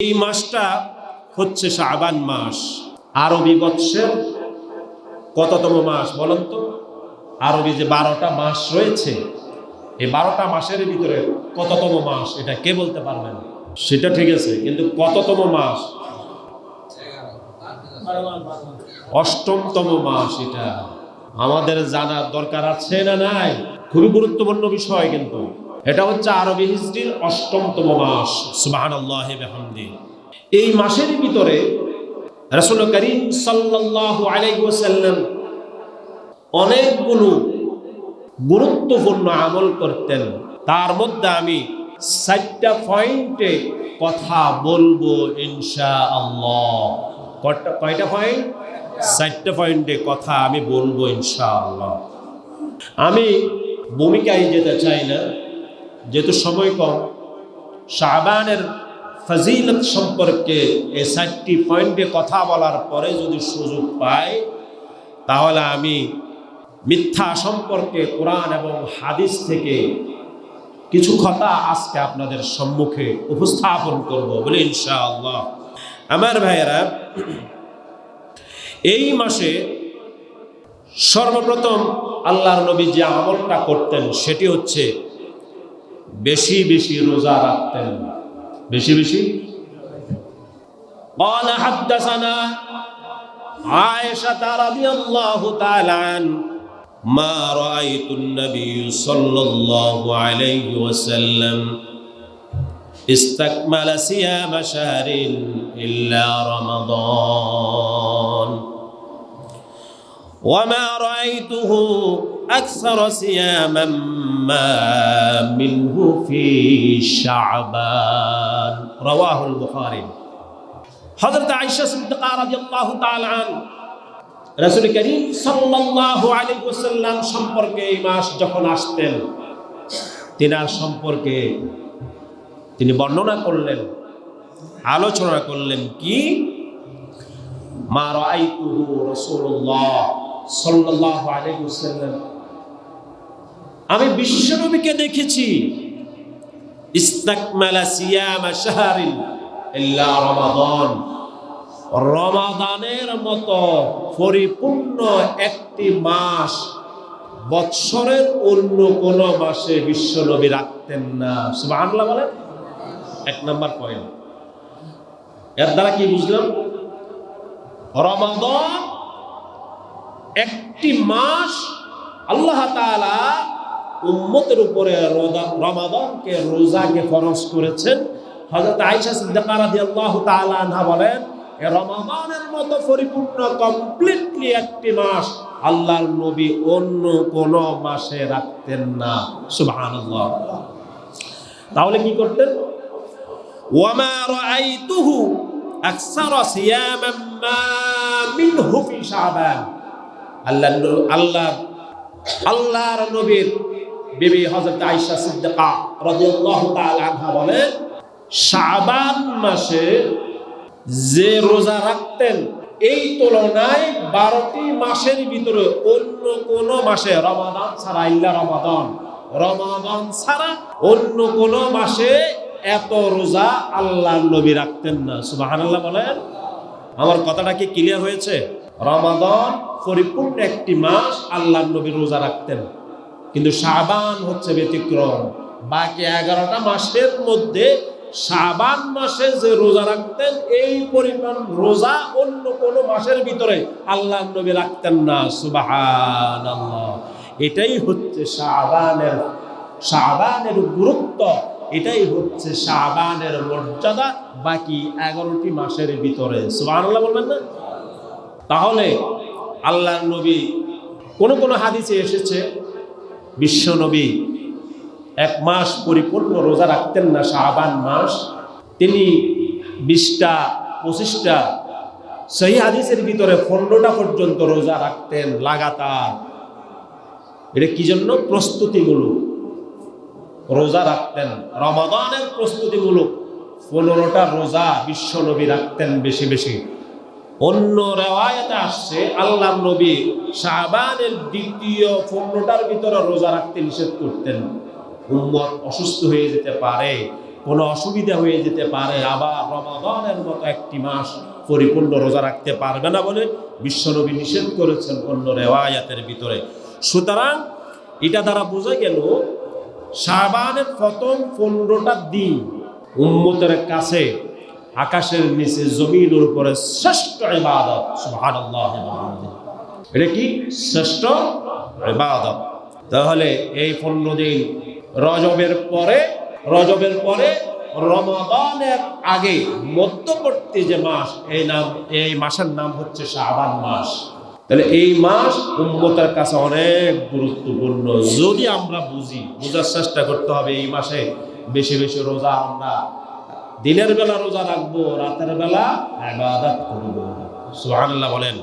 এই মাসটা হচ্ছে শাবান মাস। আরবি বৎসের কততম মাস বলেন তো? আরবি যে বারোটা মাস রয়েছে, এই বারোটা মাসের ভিতরে কততম মাস, এটা কে বলতে পারবেন? সেটা ঠিক আছে, কিন্তু কততম মাস? অষ্টমতম মাস এটা। আমাদের জানার দরকার আছে না নাই? খুবই গুরুত্বপূর্ণ বিষয় কিন্তু। এটা হচ্ছে আরবি হিস্ট্রির অষ্টমতম মাস। সুবাহান আল্লাহ এই মাসের ভিতরে রাসূল করিম সাল্লাল্লাহু আলাইহি ওয়াসাল্লাম অনেকগুলো গুরুত্বপূর্ণ আমল করতেন। তার মধ্যে আমি চারটা পয়েন্টে কথা বলব ইনশা আল্লাহ কয়টা পয়েন্ট? চারটা পয়েন্টে কথা আমি বলব ইনশা আল্লাহ আমি ভূমিকায় যেতে চাই না। যেহেতু সময় কম শাহবানের ফজিলত সম্পর্কে এই চারটি পয়েন্টে কথা বলার পরে যদি সুযোগ পাই, তাহলে আমি মিথ্যা সম্পর্কে কোরআন এবং হাদিস থেকে কিছু কথা আজকে আপনাদের সম্মুখে উপস্থাপন করব বলে ইনশাআল্লাহ। আমার ভাইয়েরা, এই মাসে সর্বপ্রথম আল্লাহর নবী যে আমলটা করতেন সেটি হচ্ছে বেশি বেশি রোজা রাখতেন বেশি বেশি قال حدثنا عائشة رضي الله تعالى عنه ما رأيت النبي صلى الله عليه وسلم استكمل صيام شهر إلا رمضان وما رأيته أكثر صياما ما منه في شعبان رواه البخاري حضرت عائشة صدقاء رضي الله تعالى عنه রাসুল করিম সাল্লাল্লাহু আলাইহি ওয়াসাল্লাম সম্পর্কে এই মাস যখন আসতেন তিনার সম্পর্কে তিনি বর্ণনা করলেন আলোচনা করলেন কি মা রাআইতুহু রাসূলুল্লাহ সাল্লাল্লাহু আলাইহি ওয়াসাল্লাম আমি বিশ্বনবীকে দেখেছি। রমাদানের মতো পরিপূর্ণ একটি মাস বৎসরের অন্য কোন মাসে বিশ্বনবী রাখতেন না। সুবহানাল্লাহ বলেন। এক নাম্বার পয়েন্ট। এর দ্বারা কি বুঝলাম? রমাদান একটি মাস আল্লাহ তাআলা উম্মতের উপরে রমাদানকে, রোজাকে ফরজ করেছেন। হযরত আয়েশা সিদ্দিকা রাদিয়াল্লাহু তাআলা আনহা বলেন রমাদানের মতো পরিপূর্ণ কমপ্লিটলি একটি মাস আল্লাহর নবী অন্য কোন মাসে রাখতেন না। সুবহানাল্লাহ। তাহলে কি করতেন? ওয়ামা রাআইতুহু আকসারা সিয়ামান মা মিনহু ফি শাবান। আল্লাহ আল্লাহ আল্লাহর নবীর বিবি হযরত আয়েশা সিদ্দিকা রাদিয়াল্লাহু তাআলা আনহা বলেন, শাবান মাসে যে রোজা রাখতেন, এই তুলনায় বারোটি মাসের ভিতরে অন্য কোন মাসে রমাদান ছাড়া ইল্লা রমাদান। রমাদান ছাড়া অন্য কোন মাসে এত রোজা আল্লাহ নবী রাখতেন না। সুবহানাল্লাহ বলেন। আমার কথাটা কি ক্লিয়ার হয়েছে? রমাদান পরিপূর্ণ একটি মাস আল্লাহ নবী রোজা রাখতেন। কিন্তু শাবান হচ্ছে ব্যতিক্রম। বাকি এগারোটা মাসের মধ্যে শাবান মাসে যে রোজা রাখতেন, এই পরিমাণ রোজা অন্য কোন মাসের ভিতরে আল্লাহ নবী রাখতেন না। সুবাহান এটাই হচ্ছে শাবানের শাবানের গুরুত্ব। এটাই হচ্ছে শাবানের মর্যাদা বাকি এগারোটি মাসের ভিতরে। সুবাহ বলবেন না? তাহলে আল্লাহ নবী কোন কোন হাদিসে এসেছে বিশ্ব নবী, এক মাস পরিপূর্ণ রোজা রাখতেন না শাহবান মাস। তিনি বিশটা, পঁচিশটা সেই হাদিসের ভিতরে পনেরোটা পর্যন্ত রোজা রাখতেন লাগাতার। এটা কি জন্য? প্রস্তুতিমূলক। রোজা রাখতেন। রমাদানের প্রস্তুতিমূলক। পনেরোটা রোজা বিশ্বনবী রাখতেন বেশি বেশি। অন্য রেওয়ায়তে আসছে আল্লাহ নবী শাহবানের দ্বিতীয় পনেরোটার ভিতরে রোজা রাখতে নিষেধ করতেন। উম্মত অসুস্থ হয়ে যেতে পারে, কোনো অসুবিধা হয়ে যেতে পারে, আবার রমাদানের মতো একটি মাস পরিপূর্ণ রোজা রাখতে পারবে না বলে বিশ্বনবী নিষেধ করেছেন অন্য রেওয়ায়াতের ভিতরে। সুতরাং এটা দ্বারা বোঝা গেল, শাবানের প্রথম পনেরোটা দিন, উম্মতের কাছে আকাশের নিচে, জমিনের উপরে শ্রেষ্ঠ ইবাদত, সুবহানাল্লাহ এটা কি? শ্রেষ্ঠ ইবাদত। তাহলে এই পনেরো দিন রজবের পরে রজবের পরে রমাদানের আগে মধ্যবর্তী যে মাস, এই নাম, এই মাসের নাম হচ্ছে শাবান মাস। তাহলে এই মাস উম্মতের কাছে অনেক গুরুত্বপূর্ণ। যদি আমরা বুঝি, বোঝার চেষ্টা করতে হবে এই মাসে বেশি বেশি রোজা আমরা দিনের বেলা রোজা রাখব রাতের বেলা ইবাদত করব। সুবহানাল্লাহ বলেন।